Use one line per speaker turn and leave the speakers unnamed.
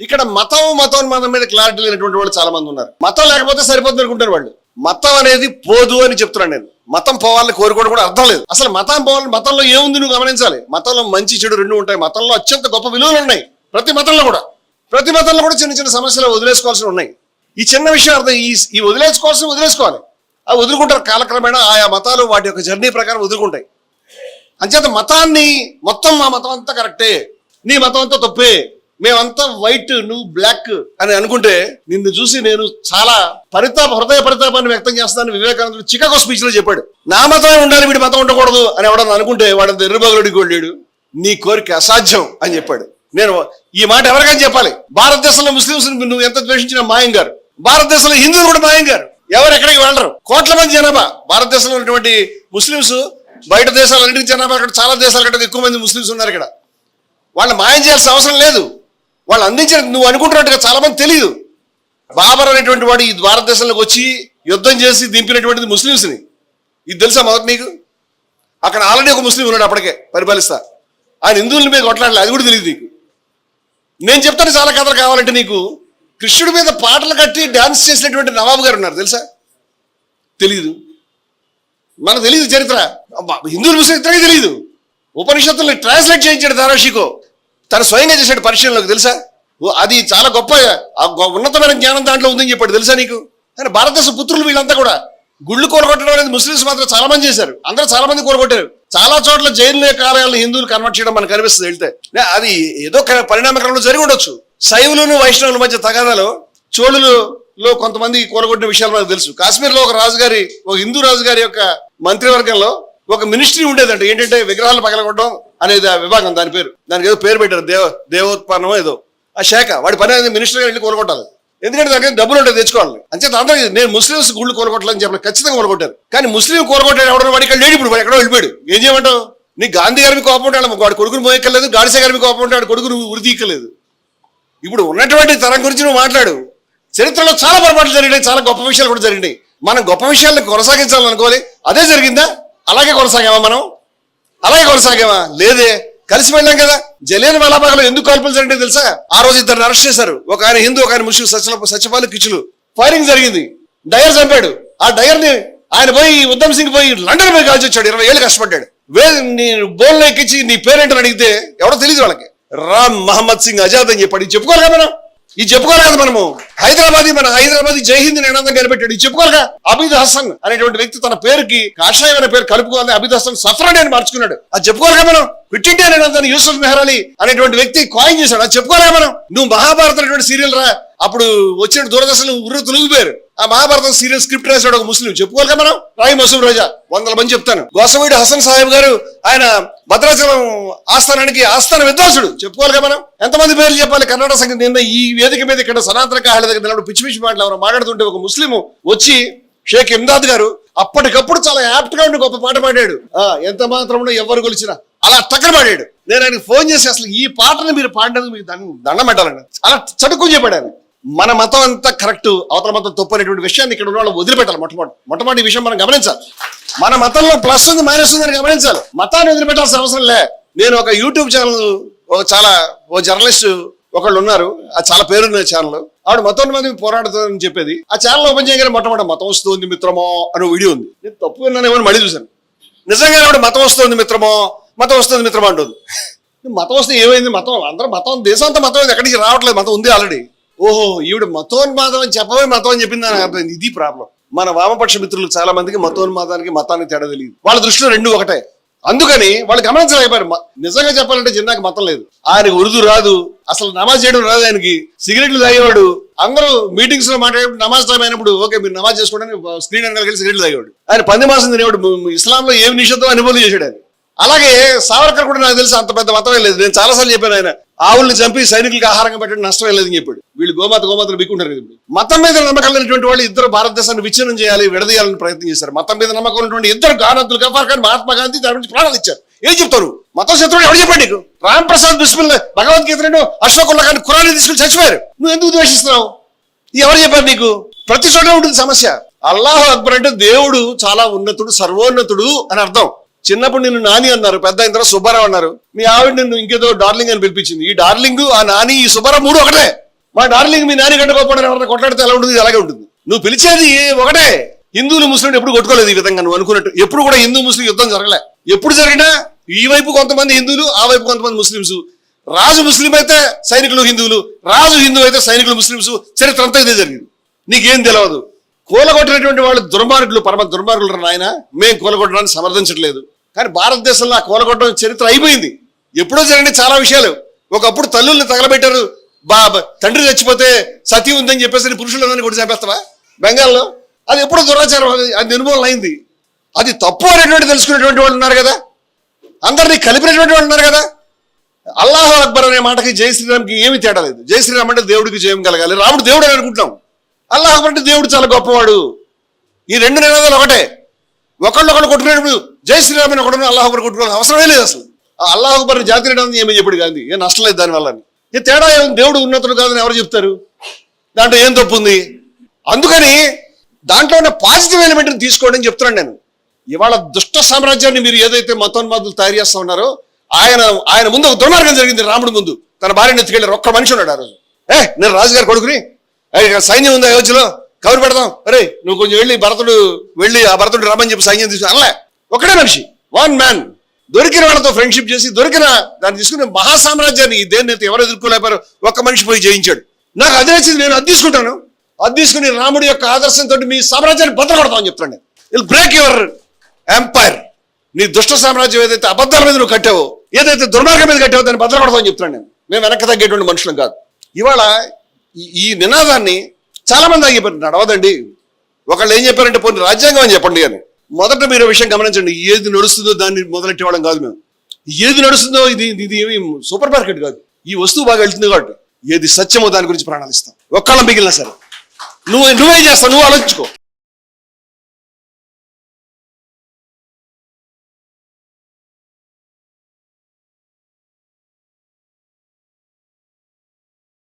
ఇక్కడ మతం మతం మతం మీద క్లారిటీ లేనటువంటి వాళ్ళు చాలా మంది ఉన్నారు. మతం లేకపోతే సరిపోతుంది అనుకుంటారు వాళ్ళు. మతం అనేది పోదు అని చెప్తున్నాను నేను. మతం పోవాలని కోరుకోవడం కూడా అర్థం లేదు. అసలు మతం పోవాలని మతంలో ఏముంది నువ్వు గమనించాలి? మతంలో మంచి చెడు రెండు ఉంటాయి. మతంలో అత్యంత గొప్ప విలువలు ఉన్నాయి. ప్రతి మతంలో కూడా. ప్రతి మతంలో కూడా చిన్న చిన్న సమస్యలు వదిలేసుకోవాల్సి ఉన్నాయి. ఈ చిన్న విషయం అర్థం ఈ ఈ వదిలేసుకోవాల్సి వదిలేసుకోవాలి. అవి వదులుకుంటారు కాలక్రమేణా ఆయా మతాలు వాటి యొక్క జర్నీ ప్రకారం వదులుకుంటాయి. అంచేత మతాన్ని మొత్తం మా మతం అంతా కరెక్టే. నీ మతం అంతా తప్పే. మేమంతా వైట్ నువ్వు బ్లాక్ అని అనుకుంటే నిన్ను చూసి నేను చాలా పరితాప హృదయ పరితాపాన్ని వ్యక్తం చేస్తానని వివేకానందుడు చికాగో స్పీచ్లో చెప్పాడు. నా మతమే ఉండాలి వీడి మతం ఉండకూడదు అని ఎవడన్నా అనుకుంటే వాడిని ఎర్రబగలుడికి వెళ్ళాడు. నీ కోరిక అసాధ్యం అని చెప్పాడు. నేను ఈ మాట ఎవరికైనా చెప్పాలి. భారతదేశంలో ముస్లింస్ నువ్వు ఎంత ద్వేషించిన మాయం గారు. భారతదేశంలో హిందువులు కూడా మాయం గారు. ఎవరు ఎక్కడికి వెళ్ళరు? కోట్ల మంది జనాభా. భారతదేశంలో ఉన్నటువంటి ముస్లింస్ బయట దేశాలన్నింటి జనాభా అక్కడ చాలా దేశాల కంటే ఎక్కువ మంది ముస్లింస్ ఉన్నారు ఇక్కడ. వాళ్ళు మాయం చేయాల్సిన అవసరం లేదు. వాళ్ళు అందించిన నువ్వు అనుకుంటున్నట్టుగా చాలా మంది తెలియదు బాబర్ అనేటువంటి వాడు ఈ భారతదేశంలోకి వచ్చి యుద్ధం చేసి దింపినటువంటిది ముస్లింస్ని ఇది తెలుసా మొదటి నీకు? అక్కడ ఆల్రెడీ ఒక ముస్లిం ఉన్నాడు అప్పటికే పరిపాలిస్తా. ఆయన హిందువుల మీద కొట్లాడలే అది కూడా తెలియదు నీకు. నేను చెప్తాను చాలా కథలు కావాలంటే నీకు. కృష్ణుడి మీద పాటలు కట్టి డాన్స్ చేసినటువంటి నవాబు గారు ఉన్నారు తెలుసా? తెలియదు మనకు తెలియదు చరిత్ర. హిందువులు హిందువుల ముస్లిం ఇద్దరికీ తెలియదు ఉపనిషత్తుల్ని ట్రాన్స్లేట్ చేయించాడు దారాషికో తను స్వయంగా చేశాడు పరిశీలనలోకి తెలుసా? ఓ, అది చాలా గొప్ప గొ- ఉన్నతమైన జ్ఞానం దాంట్లో ఉందని చెప్పాడు తెలుసా నీకు? కానీ భారతదేశ పుత్రులు వీళ్ళంతా కూడా గుళ్ళు కూలగొట్టడం అనేది ముస్లిమ్స్ మాత్రం చాలా మంది చేశారు. అందరూ చాలా మంది కూలగొట్టారు. చాలా చోట్ల జైలు కార్యాలను హిందువులు కన్వర్ట్ చేయడం మనకు కనిపిస్తుంది వెళ్తే. అది ఏదో క- జరిగి ఉండొచ్చు. శైవులను వైష్ణవుల మధ్య తగాదాలో చోళులలో కొంతమంది కూలగొట్టిన విషయాలు మనకు తెలుసు. కాశ్మీర్లో ఒక రాజుగారి ఒక హిందూ రాజుగారి యొక్క మంత్రివర్గంలో ఒక మినిస్ట్రీ ఉండేదంట. ఏంటంటే విగ్రహాలు పగలగొట్టడం అనేది ఆ విభాగం దాని పేరు. దానికి ఏదో పేరు పెట్టారు. దేవ దేవోత్పన్నమో ఏదో. ఆ శాఖ. వాడి పని అనేది మినిస్టర్ గారు వెళ్ళి కూలగొట్టాలి ఎందుకంటే దగ్గర డబ్బులు ఉంటాయి తెచ్చుకోవాలి. అంతే అందరూ నేను ముస్లింస్ గుళ్ళు కూలగొట్టాలని చెప్పిన ఖచ్చితంగా కూలగొట్టారు కానీ ముస్లిం కూలగొట్టాడు ఎవడో వాడి ఇక్కడ లేడు ఇప్పుడు వాడు ఎక్కడో వెళ్ళిపోయాడు. ఏం చేయమంటావు? నీ గాంధీ గారి కోపం ఉంటాడు వాడు కొడుకుని మోయక్కర్లేదు గాడిసే గారి కోపం ఉంటాడు కొడుకుని ఉరి ఇప్పుడు ఉన్నటువంటి తరం గురించి నువ్వు మాట్లాడు. చరిత్రలో చాలా పొరపాట్లు జరిగినాయి చాలా గొప్ప విషయాలు కూడా జరిగినాయి. మనం గొప్ప విషయాలను కొనసాగించాలనుకోవాలి. అదే జరిగిందా? అలాగే కొనసాగామా మనం? అలాగే కొనసాగామా లేదే. కలిసి వెళ్ళాం కదా. జలియన్ వాలాబాగ్లో ఎందుకు కాల్పులు తెలుసా? ఆ రోజు ఇద్దరు అరెస్ట్ చేశారు. ఒక ఆయన హిందూ ఒక ఆయన ముస్లిం సత్య సత్యపాలు కిచ్చులు. ఫైరింగ్ జరిగింది. డయర్ చంపాడు. ఆ డయర్ని ఆయన పోయి ఉద్దమ్ సింగ్ పోయి లండన్ పోయి కాల్చి వచ్చాడు. ఇరవై ఏళ్ళు కష్టపడ్డాడు. నీ బోల్ ఎక్కించి నీ పేరేంటని అడిగితే ఎవడో తెలియదు వాళ్ళకి. రామ్ మహమ్మద్ సింగ్ ఆజాద్ అని చెప్పాడు చెప్పుకోవాలి కదా మనం. ఇది చెప్పుకోవాలి కదా మనము. హైదరాబాద్ మన హైదరాబాద్ జై హింద్ నినాదం కనిపెట్టాడు. ఇది చెప్పుకోవాలిగా అబిద్ హసన్ అనేటువంటి వ్యక్తి తన పేరుకి కాషాయం అనే పేరు కలుపుకోవాలని అబిద్ హసన్ సఫ్రాన్ అని మార్చుకున్నాడు. అది చెప్పుకోవాలి మనం? క్విట్ ఇండియా నినాదాన్ని యూసఫ్ మెహరాలి అనేటువంటి వ్యక్తి కాయిన్ చేశాడు. అది చెప్పుకోవాలి మనం? నువ్వు మహాభారత అనేటువంటి సీరియల్ రా. అప్పుడు వచ్చిన దూరదర్శన్ ఉర్రు తొలగిపోయారు ఆ మహాభారతం సీరియల్ స్క్రిప్ట్ రాశాడు ఒక ముస్లిం. చెప్పుకోవాలి కదా మనం? రాయి మసూం రోజా. వందల మంది చెప్తాను. గోసవీడు హసన్ సాహెబ్ గారు ఆయన భద్రాచలం ఆస్థానానికి ఆస్థాన విద్వాంసుడు. చెప్పుకోవాలి మనం? ఎంతమంది పేర్లు చెప్పాలి? కర్ణాటక సంగీతం నిన్న ఈ వేదిక మీద ఇక్కడ సనాతన కాహాల దగ్గర నిలబడి పిచ్చి పిచ్చి మాటలు ఎవరు మాట్లాడుతుంటే ఒక ముస్లిం వచ్చి షేక్ ఇమ్దాద్ గారు అప్పటికప్పుడు చాలా యాప్ట్గా ఉండి గొప్ప పాట పాడాడు. ఆ ఎంత మాత్రంలో ఎవరు గొలిచినా అలా టక్కన పాడాడు. నేను ఆయనకి ఫోన్ చేసి అసలు ఈ పాటను మీరు పాడడానికి మీకు దండం పెట్టాలండి. అలా చడుకుని చెప్పాడు మన మతం అంతా కరెక్ట్ అవతల మతం తప్పు అనేటువంటి విషయాన్ని ఇక్కడ ఉన్న వాళ్ళు వదిలిపెట్టాలి మొట్టమొదటి మొట్టమొదటి విషయం మనం గమనించాలి. మన మతంలో ప్లస్ ఉంది మైనస్ ఉంది అని గమనించాలి. మతాన్ని వదిలిపెట్టాల్సిన అవసరం లే. నేను ఒక యూట్యూబ్ ఛానల్ ఒక చాలా ఓ జర్నలిస్ట్ ఒకళ్ళు ఉన్నారు. ఆ చాలా పేరున్న ఛానల్ ఆవిడ మతం మంది పోరాడుతుందని చెప్పేది. ఆ ఛానల్ ఓపెన్ చేయగానే మొట్టమొదటి మతం వస్తుంది మిత్రమో అనే వీడియో ఉంది. నేను తప్పు విన్నానేమో మళ్ళీ చూశాను. నిజంగా ఆవిడ మతం వస్తుంది మిత్రమో మతం వస్తుంది మిత్రమో అంటుంది. మతం వస్తే ఏమైంది? మతం అందరూ మతం దేశం అంతా మతం ఎక్కడికి రావట్లేదు? మతం ఉంది ఆల్రెడీ ఓహో ఈవిడ మతోన్మాదం అని చెప్పవే మతం అని చెప్పింది నాకు అర్థం ఇది ప్రాబ్లం. మన వామపక్ష మిత్రులు చాలా మందికి మతోన్మాదానికి మతానికి తేడా తెలియదు. వాళ్ళ దృష్టిలో రెండు ఒకటే. అందుకని వాళ్ళు గమనించలేకపోయారు. నిజంగా చెప్పాలంటే జిన్నాకి మతం లేదు. ఆయనకు ఉర్దూ రాదు అసలు నమాజ్ చేయడం రాదు ఆయనకి. సిగరెట్లు తాగేవాడు. అందరూ మీటింగ్స్లో మాట్లాడేప్పుడు నమాజ్ టైం అయినప్పుడు ఓకే మీరు నమాజ్ చేసుకోవడానికి స్క్రీన్ వెనకాల కలిసి సిగరెట్లు తాగేవాడు. ఆయన పంది మాసం తినేవాడు. ము- ఇస్లాంలో ఏం నిషేధం అనుభూతి చేశాడు ఆయన అలాగే సావర్కర్ కూడా నాకు తెలిసి అంత పెద్ద మతమే లేదు. నేను చాలాసార్లు చెప్పాను ఆయన. ఆవుల్ని చంపి సైనికులకు ఆహారంగా పెట్టడం నష్టం లేదని చెప్పాడు. వీళ్ళు గోమాత గోమాతలు బిక్కుంటారు కదా ఇప్పుడు. మతం మీద నమ్మకం లేనటువంటి వాళ్ళు ఇద్దరు భారతదేశాన్ని విచ్ఛిన్నం చేయాలి విడదీయాలని ప్రయత్నం చేశారు. మతం మీద నమ్మకం ఉన్నటువంటి ఇద్దరు గానంతులు గఫార్ ఖాన్ మహాత్మా గాంధీ దాని గురించి ప్రాణాలు ఇచ్చారు. ఏం చెప్తారు? మతం శత్రువుడు ఎవరు చెప్పండి నీకు? రామ్ ప్రసాద్ బిస్మిల్ భగవద్గీత రెండు అశోకుల్లా కానీ కురాన్ని తీసుకుని చచ్చిపోయారు. నువ్వు ఎందుకు ద్వేషిస్తున్నావు? ఎవరు చెప్పారు నీకు? ప్రతి చోట ఉంటుంది సమస్య. అల్లాహ్ అక్బర్ అంటే దేవుడు చాలా ఉన్నతుడు సర్వోన్నతుడు అని అర్థం. చిన్నప్పుడు నిన్ను నాని అన్నారు పెద్ద అయిన తర్వాత సుబ్బారావు అన్నారు. మీ ఆవిడ నిన్ను ఇంకేదో డార్లింగ్ అని పిలిపించింది. ఈ డార్లింగ్ ఆ నాని ఈ సుబ్బారావు మూడు ఒకటే. మా డార్లింగ్ మీ నాని కంటే గొప్పడని ఎవరైనా కొట్లాడితే ఎలా ఉంటుంది? అలాగే ఉంటుంది. నువ్వు పిలిచేది ఒకటే. హిందువులు ముస్లింలు ఎప్పుడు కొట్టుకోలేదు ఈ విధంగా నువ్వు అనుకున్నట్టు. ఎప్పుడు కూడా హిందూ ముస్లిం యుద్ధం జరగలే. ఎప్పుడు జరిగినా ఈ వైపు కొంతమంది హిందువులు ఆ వైపు కొంతమంది ముస్లింస్. రాజు ముస్లిం అయితే సైనికులు హిందువులు రాజు హిందూ అయితే సైనికులు ముస్లింస్. చరిత్ర అంతా ఇదే జరిగింది. నీకేం తెలియదు కూలగొట్టినటువంటి వాళ్ళు దుర్మార్గులు పరమ దుర్మార్గులు నాయన. మేము కూలగొట్టడానికి సమర్థించట్లేదు. కానీ భారతదేశంలో ఆ కూలగొట్టడం చరిత్ర అయిపోయింది. ఎప్పుడో జరిగిన చాలా విషయాలు. ఒకప్పుడు తల్లుల్ని తగలబెట్టారు. బా తండ్రి చచ్చిపోతే సతీ ఉందని చెప్పేసి పురుషులందరినీ కూడా చంపేస్తావా? బెంగాల్లో? అది ఎప్పుడో దురాచారం. అది అది నిర్మూలన అయింది. అది తప్పు అనేటువంటి తెలుసుకునేటువంటి వాళ్ళు ఉన్నారు కదా. అందరినీ కలిపినటువంటి వాళ్ళు ఉన్నారు కదా. అల్లాహ్ అక్బర్ అనే మాటకి జై శ్రీరామ్కి ఏమి తేడా లేదు. జై శ్రీరామ్ అంటే దేవుడికి జయం కలగాలి. రాముడు దేవుడు అని అనుకుంటున్నాం. అల్లాహ్ అక్బర్ అంటే దేవుడు చాలా గొప్పవాడు. ఈ రెండు నినాదాలు ఒకటే. ఒకళ్ళొకళ్ళు కొట్టుకునేటప్పుడు జై శ్రీరామ్ అని ఒకడు అల్లాహ్ అక్బర్ కొట్టుకోవాలి అవసరమే లేదు అసలు. ఆ అల్లాహ్ అక్బర్ జాతి నినాదం ఏమీ చెప్పాడు గాంధీ? ఏం నష్టం లేదు దానివల్ల ఈ తేడా ఏం? దేవుడు ఉన్నతుడు కాదని ఎవరు చెప్తారు? దాంట్లో ఏం తప్పు ఉంది? అందుకని దాంట్లో ఉన్న పాజిటివ్ ఎలిమెంట్ని తీసుకోండి అని చెప్తున్నాను నేను. ఇవాళ దుష్ట సామ్రాజ్యాన్ని మీరు ఏదైతే మతోన్మాదులు తయారు చేస్తా ఉన్నారో ఆయన ఆయన ముందు ఒక దుర్మార్గం జరిగింది రాముడి ముందు. తన భార్యను ఎత్తుకెళ్ళారు ఒక్క మనిషి ఉన్నాడు ఆ రోజు. ఏ నేను రాజుగారి కొడుకుని? సైన్యం ఉంది అయోధ్యలో కబురు పెడదాం. అరే నువ్వు కొంచెం వెళ్ళి భరతుడు వెళ్ళి ఆ భరతుడు రమ్మని చెప్పి సైన్యం తీసుకుని అనలే. ఒకటే మనిషి. వన్ మ్యాన్ దొరికిన వాళ్ళతో ఫ్రెండ్షిప్ చేసి దొరికిన దాన్ని తీసుకుని మహాసామ్రాజ్యాన్ని దేని దేన్ని అయితే ఎవరు ఎదుర్కోలేపారు ఒక్క మనిషి పోయి జయించాడు. నాకు అదే నచ్చింది నేను అది తీసుకుంటాను. అది తీసుకుని రాముడి యొక్క ఆదర్శంతో మీ సామ్రాజ్యాన్ని బద్దకొడతామని చెప్తాను విల్ బ్రేక్ యువర్ ఎంపైర్ నీ దుష్ట సామ్రాజ్యం ఏదైతే అబద్ధాల మీద నువ్వు కట్టావో ఏదైతే దుర్మార్గం మీద కట్టావో దాన్ని బద్దకొడతామని చెప్తాను నేను. మేము వెనక్కి తగ్గేటువంటి మనుషులం కాదు. ఇవాళ ఈ- ఈ నినాదాన్ని చాలా మంది ఆగిపోయారు నడవదండి ఒకళ్ళు ఏం చెప్పారంటే పోనీ రాజ్యాంగం అని చెప్పండి అని. మొదట మీరు విషయం గమనించండి. ఏది నడుస్తుందో దాన్ని మొదలెట్టేవాళ్ళం కాదు మేము. ఏది నడుస్తుందో ఇది ఇది ఏమి సూపర్ మార్కెట్ కాదు. ఈ వస్తువు బాగా వెళ్తుంది కాబట్టి ఏది సత్యమో దాని గురించి ప్రాణాలు ఇస్తాం ఒక్కళ్ళ మిగిలిన సరే. నువ్వు నువ్వేం చేస్తావు? నువ్వు ఆలోచించుకో.